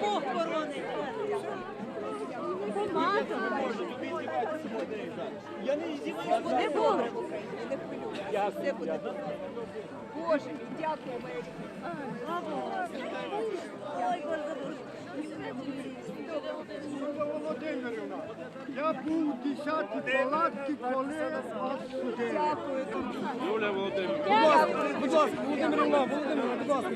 Бог боронить. Я не здіваюся. Буде добре в Україні, не хвилюйтеся. Все буде добре. Боже мій, дякую, моя Ой, Боже, Боже. Юлія Володимирівна, я був у 10-й палатці, коли вас судили. Дякую. Юлія Володимирівна. Будь ласка, Володимирівна, Володимирівна, будь ласка.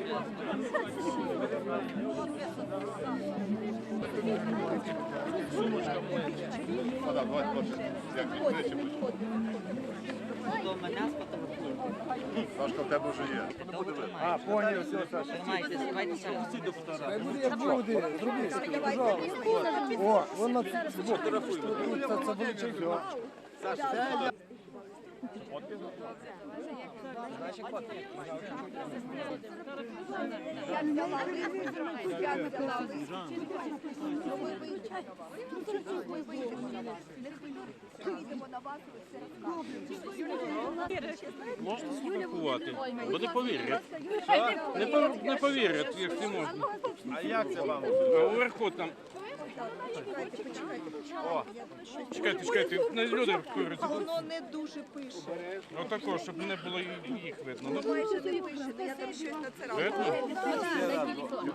Сашка, в тебе вже є. А, поняв, все, Саша. Хай буде як буде, пожалуйста. О, збоку. Це, це величезно. Я Можна сфотографувати, бо не повірять. Не, повірять, як не можна. А як це вам? Уверху там. Почекайте, почекайте. Чекайте, чекайте, не люди куряться. Воно не дуже пише. Отако, щоб не було їх видно. Ну, Майже не пише, ну я там щось нацарапала. видно?